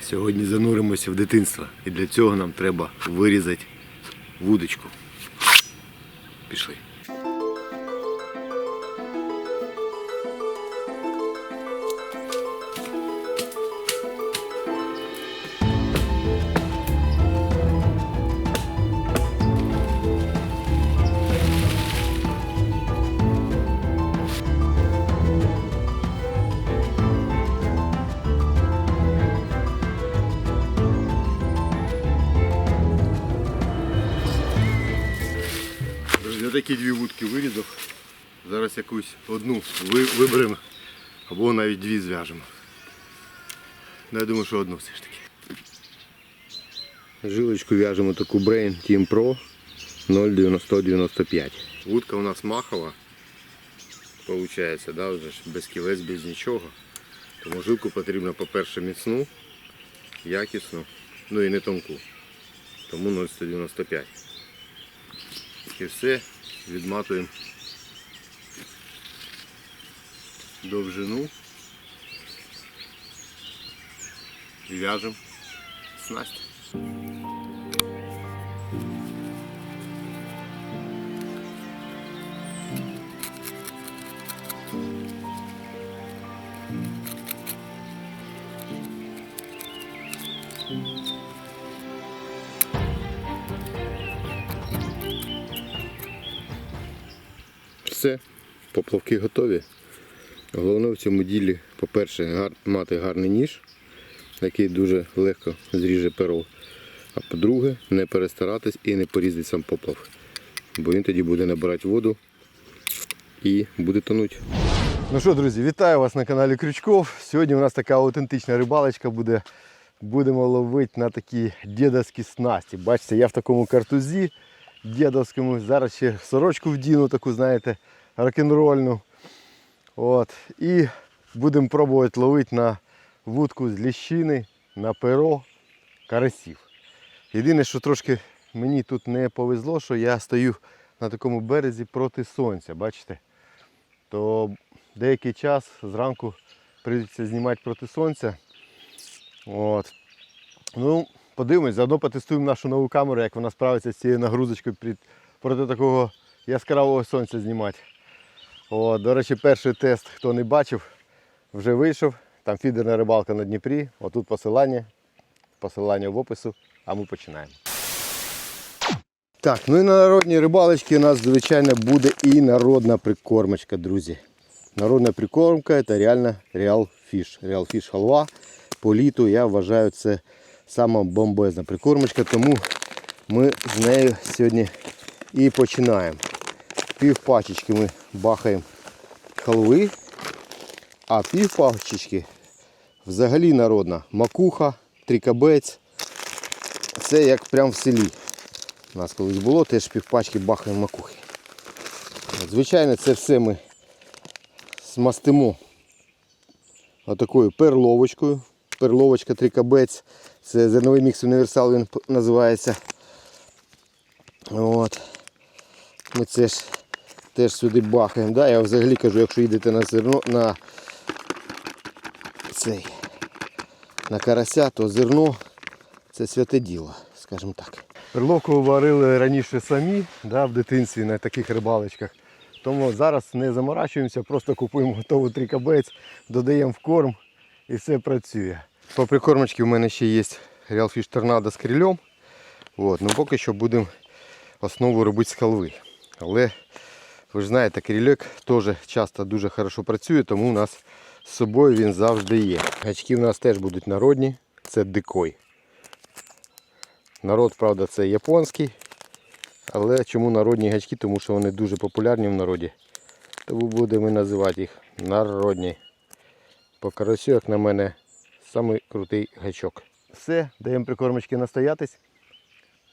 Сьогодні зануримося в дитинство. І для цього нам треба вирізати вудочку. Якусь одну виберемо або навіть дві зв'яжемо. Ну, я думаю, що одну все ж таки. Жилочку в'яжемо таку Brain Team Pro 0,9095. Вудка у нас махова. Получається, да, вже без кілець, без нічого. Тому жилку потрібно, по-перше, міцну, якісну, ну і не тонку. Тому 0,195. І все, відматуємо довжину і в'яжемо снасть. Все, поплавки готові. Головне в цьому ділі, по-перше, мати гарний ніж, який дуже легко зріже перо. А по-друге, не перестаратись і не порізати сам поплав. Бо він тоді буде набирати воду і буде тонути. Ну що, друзі, вітаю вас на каналі Крючков. Сьогодні у нас така аутентична рибалочка буде. Будемо ловити на такі дідовські снасті. Бачите, я в такому картузі дідовському. Зараз ще сорочку вдіну, таку, знаєте, рок-н-рольну. От. І будемо пробувати ловити на вудку з ліщини, на перо, карасів. Єдине, що трошки мені тут не повезло, що я стою на такому березі проти сонця, бачите? То деякий час зранку прийдеться знімати проти сонця. От. Ну, подивимось, заодно потестуємо нашу нову камеру, як вона справиться з цією нагрузочкою проти такого яскравого сонця знімати. От, до речі, перший тест, хто не бачив, вже вийшов. Там фідерна рибалка на Дніпрі. Отут посилання. Посилання в опису, а ми починаємо. Так, ну і на народній рибалочці у нас, звичайно, буде і народна прикормочка, друзі. Народна прикормка це реально Real Fish. Real Fish халва. По літу я вважаю це сама бомбезна прикормочка, тому ми з нею сьогодні і починаємо. Пів пачечки ми бахаємо халви, а пів пачечки взагалі народна. Макуха, трикабець. Це як прям в селі. У нас колись було, теж півпачки бахаємо макухи. Звичайно, це все ми смастимо отакою перловочкою. Перловочка трикабець. Це зерновий мікс універсал він називається. От. Ми це ж теж сюди бахаємо. Да? Я взагалі кажу, якщо йдете на зерно на цей на карася, то зерно це святе діло, скажімо так. Перловку варили раніше самі да, в дитинстві на таких рибалочках. Тому зараз не заморачуємося, просто купуємо готовий трикабець, додаємо в корм і все працює. По прикормочці в мене ще є Real Fish Tornado з крильом. От, ну поки що будемо основу робити з халви. Але ви ж знаєте, крильок теж часто дуже хорошо працює, тому у нас з собою він завжди є. Гачки в нас теж будуть народні, це дикой. Народ, правда, це японський. Але чому народні гачки? Тому що вони дуже популярні в народі. Тому будемо називати їх народні. По карасю, як на мене, самий крутий гачок. Все, даємо прикормочки настоятись.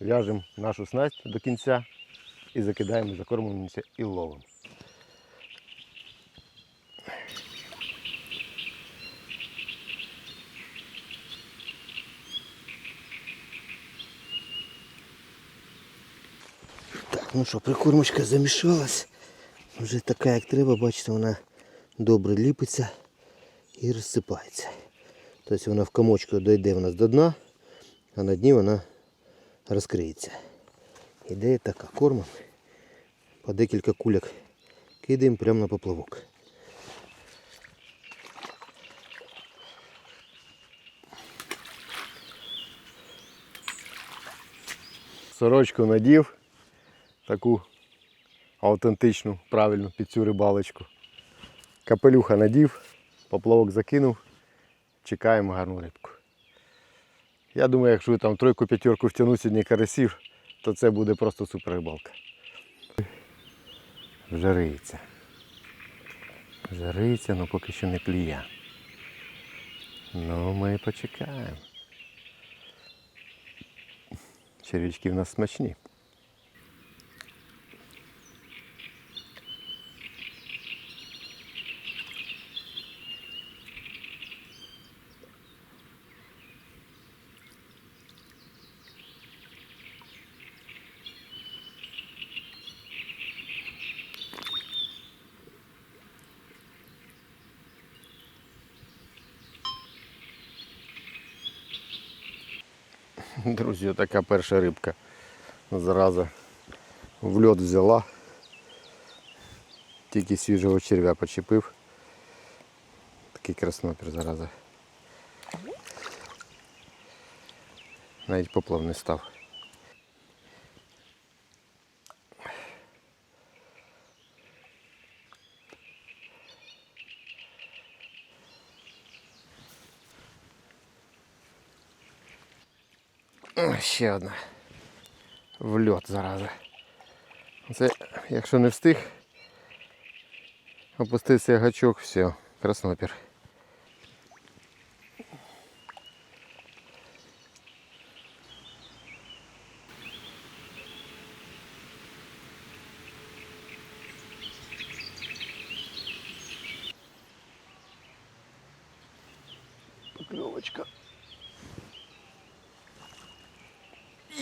В'яжемо нашу снасть до кінця і закидаємо, закормимося і ловимо. Ну що, прикормочка замішалась. Вже така, як треба, бачите, вона добре ліпиться і розсипається. Тобто вона в комочку дойде у нас до дна, а на дні вона розкриється. Ідея така, кормом. По декілька куляк кидаємо прямо на поплавок. Сорочку надів, таку автентичну, правильну під цю рибалочку. Капелюха надів, поплавок закинув, чекаємо гарну рибку. Я думаю, якщо там тройку-п'ятерку втягну сьогодні карасів, то це буде просто супер рибалка. Вже риється. Але поки що не кліє. Ну, ми почекаємо. Червячки в нас смачні. Друзі, така перша рибка. Зараза в льот взяла. Тільки свіжого черв'я почепив. Такий краснопір зараза. Навіть поплав не став. Ще одна. В льот зараза. Це, якщо не встиг, опустився гачок, все, краснопір. Покльовочка.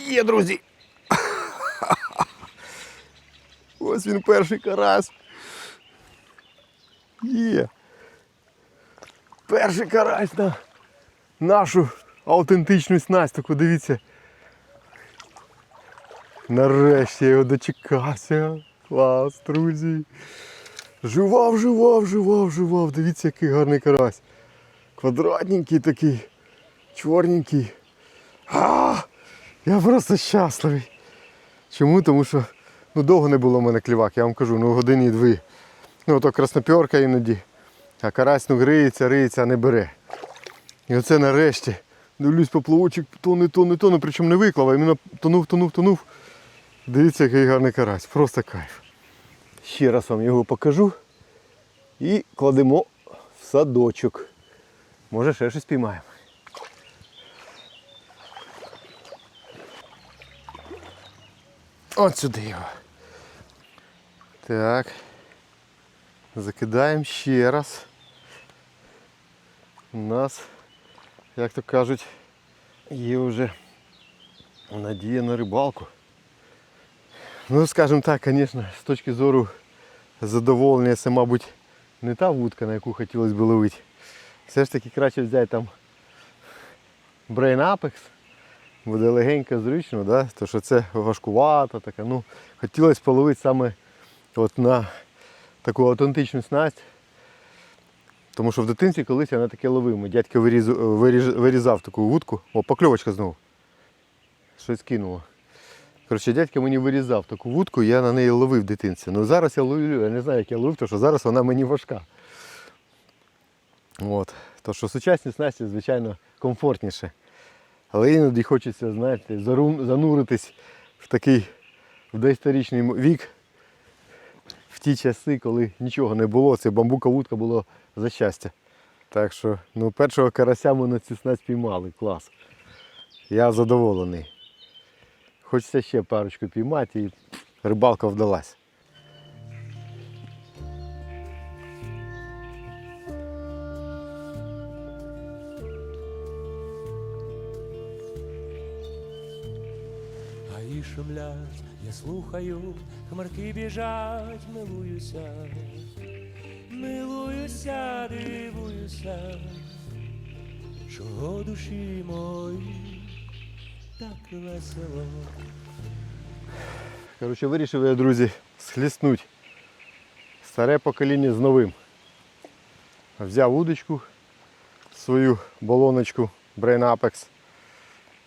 Є, друзі. Ось він перший карась. Є. Перший карась на нашу автентичну снасть. Таку дивіться. Нарешті я його дочекався. Клас, друзі. Жував, жував, жував, жував. Дивіться, який гарний карась. Квадратненький такий, чорненький. А, я просто щасливий. Чому? Тому що ну, довго не було в мене клівак, я вам кажу, ну годині дві. Ну то краснопьорка іноді. А карась ну гриється, риється, а не бере. І оце нарешті. Дивлюсь, поплавочок тоне, тоне, тоне, причому не виклав, а іменно тонув, тонув, тонув. Дивіться, який гарний карась. Просто кайф. Ще раз вам його покажу. І кладемо в садочок. Може ще щось піймаємо. От сюди його. Так. Закидаємо ще раз. У нас, як то кажуть, є вже надія на рибалку. Ну, скажімо так, звісно, з точки зору задоволення це, мабуть, не та вудка, на яку хотілося б ловити. Все ж таки краще взяти там Brain Apex. Буде легенько зручно, да? то що це важкувато таке. Ну, хотілося половити саме от на таку автентичну снасть. Тому що в дитинстві колись я на таке ловив. Дядько вирізу, виріж, вирізав таку вудку. О, покльовочка знову. Щось кинуло. Коротше, дядько мені вирізав таку вудку, я на неї ловив в дитинстві. Ну зараз я ловлю, я не знаю, як я ловив, тому що зараз вона мені важка. От. То що сучасні снасті, звичайно, комфортніше. Але іноді хочеться, знаєте, зануритись в такий в доісторичний вік, ті часи, коли нічого не було, це бамбука вудка було за щастя. Так що, ну, першого карася ми на цю снасть піймали, клас. Я задоволений. Хочеться ще парочку піймати і рибалка вдалась. Я слухаю, хмарки біжать, милуюся, милуюся, дивуюся, чого душі мої так весело. Коротше, вирішив я, друзі, схліснуть старе покоління з новим. Взяв удочку, свою балоночку Brain Apex.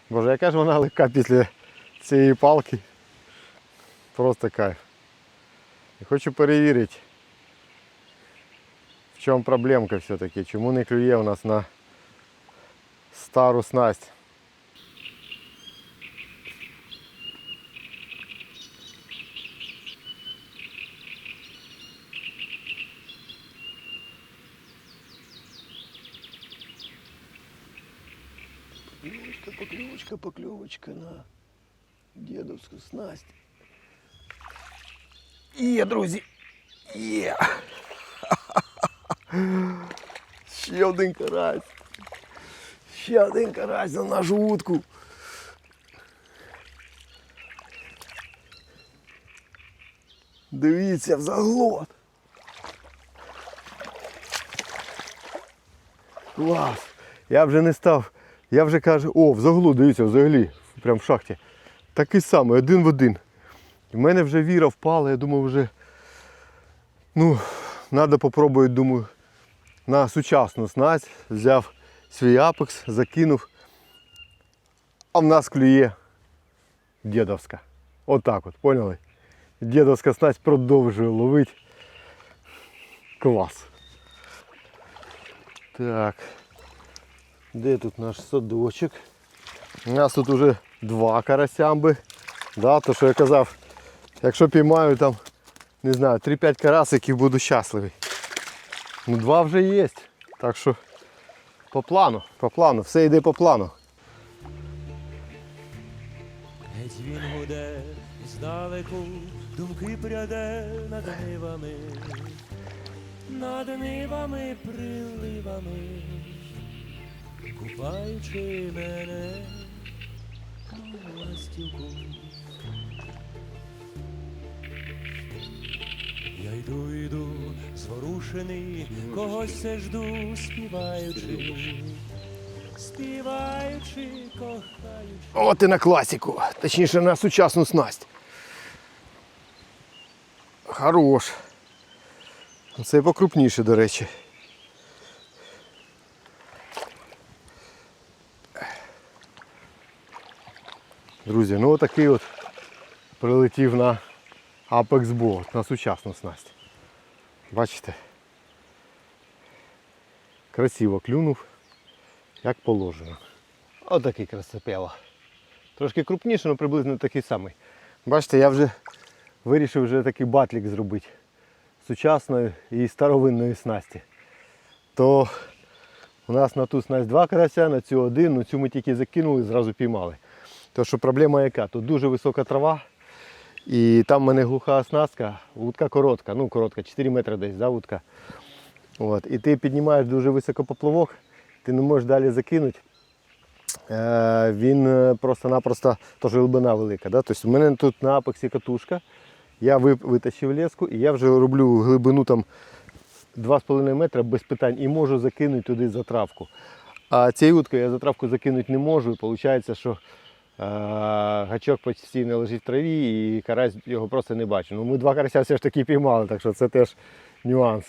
Боже, яка ж вона легка після цієї палки. Просто кайф. І хочу перевірити, в чому проблемка все-таки, чому не клює у нас на стару снасть. Поклевочка, поклевочка, поклевочка на дедовскую снасть. Є, друзі. Є. Ще один карась. Ще один карась на нашу вудку. Дивіться в заглот. Клас. Я вже не став. Я вже кажу, о, в заглу, дивіться, взагалі, прям в шахті. Такий самий, один в один. І в мене вже віра впала, я думав вже. Ну, треба попробувати, думаю, на сучасну снасть. Взяв свій апекс, закинув. А в нас клює дідовська. Отак от, поняли? Дідовська снасть продовжує ловити. Клас. Так. Де тут наш садочок? У нас тут уже два карасямби. Да, то що я казав, якщо піймаю там, не знаю, 3-5 карасиків буду щасливий. Ну два вже є. Так що по плану, по плану, все йде по плану. Геть він гуде здалеку, думки пряде над нивами, над нивами, приливами, купаючи мене у ластівку. Йду, йду, зворушений, когось все жду, співаючи, співаючи, кохаючи. От і на класику, точніше на сучасну снасть. Хорош. Це покрупніше, до речі. Друзі, ну отакий от прилетів на Apex Boat, на сучасну снасть. Бачите? Красиво клюнув, як положено. Отакий красопела. Трошки крупніше, але приблизно такий самий. Бачите, я вже вирішив вже такий батлік зробити сучасної і старовинної снасті. То у нас на ту снасть два карася, на цю один, ну цю ми тільки закинули, і зразу піймали. То що проблема яка? Тут дуже висока трава. І там в мене глуха оснастка, вудка коротка, ну коротка, 4 метри десь, да, вудка. От. І ти піднімаєш дуже високо поплавок, ти не можеш далі закинути. Е, він е, просто-напросто, тож глибина велика. Да? Тобто у мене тут на апексі катушка, я витащив леску і я вже роблю глибину там 2,5 метра без питань і можу закинути туди затравку. А цією уткою я затравку закинути не можу, і виходить, що гачок постійно лежить в траві і карась його просто не бачу. Ну, ми два карася все ж таки піймали, так що це теж нюанс.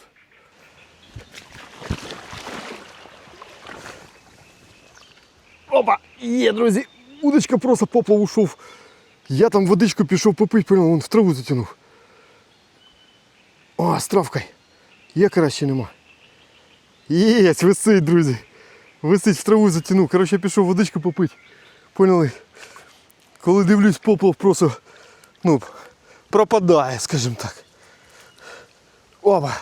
Опа! Є, друзі! Удочка просто поплав ушов. Я там водичку пішов попити, понял, вон в траву затягнув. О, з травкою. Є краще нема. Є, висить, друзі. Висить в траву затягнув. Коротше, я пішов водичку попити. Поняли? Коли дивлюсь, поплав просто ну, пропадає, скажімо так. Опа.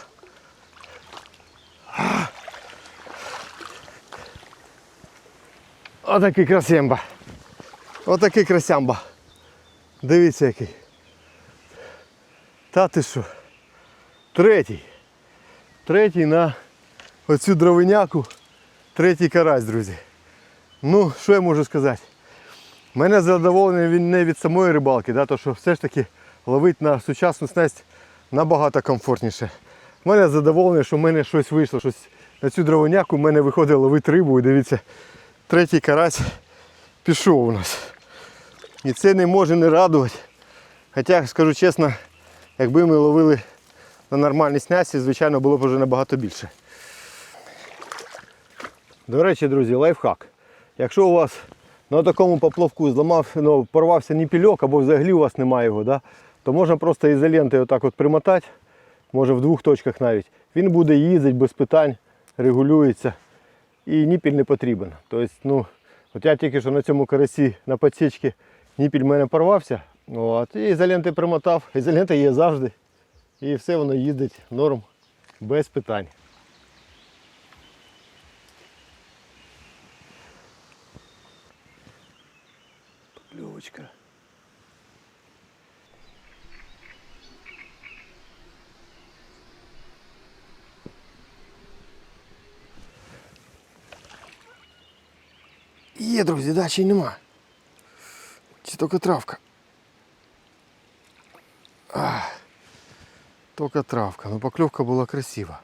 Отакий красемба. Отакий красямба. Дивіться який. Та ти що? Третій. Третій на оцю дровиняку. Третій карась, друзі. Ну, що я можу сказати? Мене задоволений він не від самої рибалки, да, то що все ж таки ловити на сучасну снасть набагато комфортніше. Мене задоволений, що в мене щось вийшло. Щось на цю дровиняку в мене виходить ловити рибу. І дивіться, третій карась пішов у нас. І це не може не радувати. Хоча, скажу чесно, якби ми ловили на нормальній снасті, звичайно, було б вже набагато більше. До речі, друзі, лайфхак. Якщо у вас на такому поплавку зламав, ну, порвався ніпільок або взагалі у вас немає його, да, то можна просто ізолентою отак от примотати, може в двох точках навіть. Він буде їздити без питань, регулюється і ніпіль не потрібен. Тобто, ну, от я тільки що на цьому карасі на підсічці ніпіль в мене порвався, от, і ізоленти примотав. Ізолента є завжди. І все воно їздить норм, без питань. Покльовочка. Є, друзі, да, чи нема. Чи тільки травка. Ах, тільки травка. Ну покльовка була красива.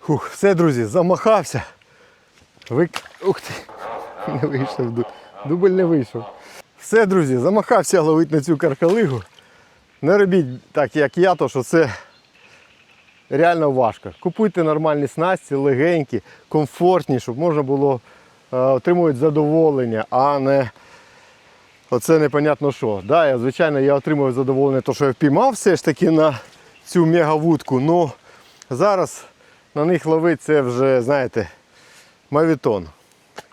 Фух, все, друзі, замахався. Вик... Ух ти. Не вийшов. Ду- Дубль не вийшов. Все, друзі, замахався ловити на цю каркалигу. Не робіть так, як я, то що це реально важко. Купуйте нормальні снасті, легенькі, комфортні, щоб можна було е, отримувати задоволення, а не оце непонятно що. Да, я, звичайно, я отримую задоволення, то, що я впіймав все ж таки на цю мегавудку, але зараз на них ловити це вже, знаєте, мавітон.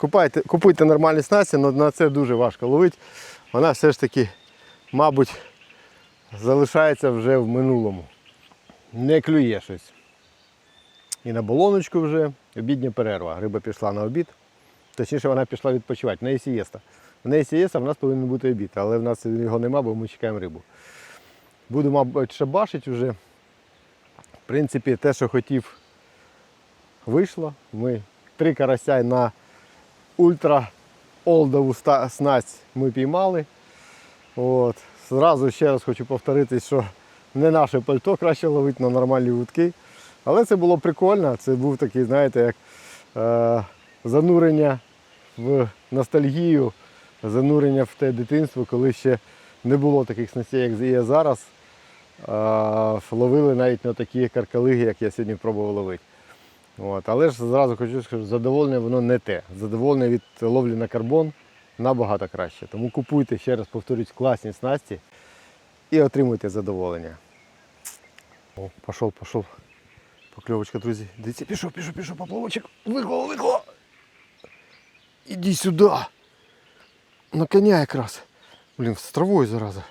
Купайте, купуйте нормальні снасті, але на це дуже важко ловити. Вона все ж таки, мабуть, залишається вже в минулому. Не клює щось. І на болоночку вже обідня перерва. Риба пішла на обід. Точніше, вона пішла відпочивати. В неї сієста. В неї сієста, в нас повинен бути обід, але в нас його нема, бо ми чекаємо рибу. Буду, мабуть, шабашити вже. В принципі, те, що хотів, вийшло. Ми три карася на ультра олдову снасть ми піймали. От. Зразу ще раз хочу повторити, що не наше пальто краще ловити на нормальні вудки. Але це було прикольно. Це був такий, знаєте, як е, занурення в ностальгію, занурення в те дитинство, коли ще не було таких снастей, як є зараз. Е, ловили навіть на такі каркалиги, як я сьогодні пробував ловити. От. Але ж зразу хочу сказати, задоволення воно не те. Задоволення від ловлі на карбон набагато краще. Тому купуйте, ще раз повторюсь, класні снасті і отримуйте задоволення. О, пішов, пішов. Покльовочка, друзі. Дивіться, пішов, пішов, пішов, поплавочок. Викло, викло. Іди сюди. На коня якраз. Блін, з травою зараза.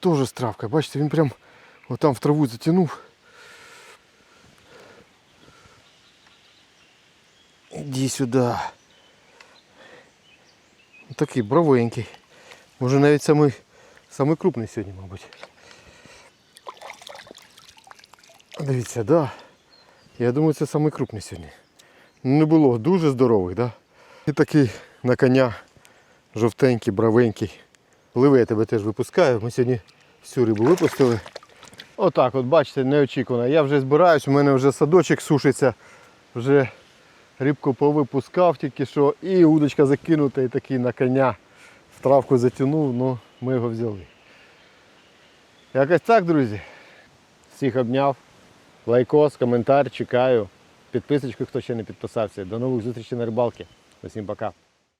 Тоже з травкою. Бачите, він прям отам в траву затягнув. Іди сюди. Такий бровенький. Може навіть самий, самий крупний сьогодні, мабуть. Дивіться, да. Я думаю, це самий крупний сьогодні. Не було дуже здорових, да? І такий на коня жовтенький, бравенький. Пливи, я тебе теж випускаю. Ми сьогодні всю рибу випустили. Отак, от бачите, неочікувано. Я вже збираюсь, у мене вже садочок сушиться, вже рибку повипускав тільки що. І удочка закинута і такий на коня в травку затягнув, ну ми його взяли. Якось так, друзі. Всіх обняв. Лайкос, коментар, чекаю. Підписочку, хто ще не підписався. До нових зустрічей на рибалці. Усім пока.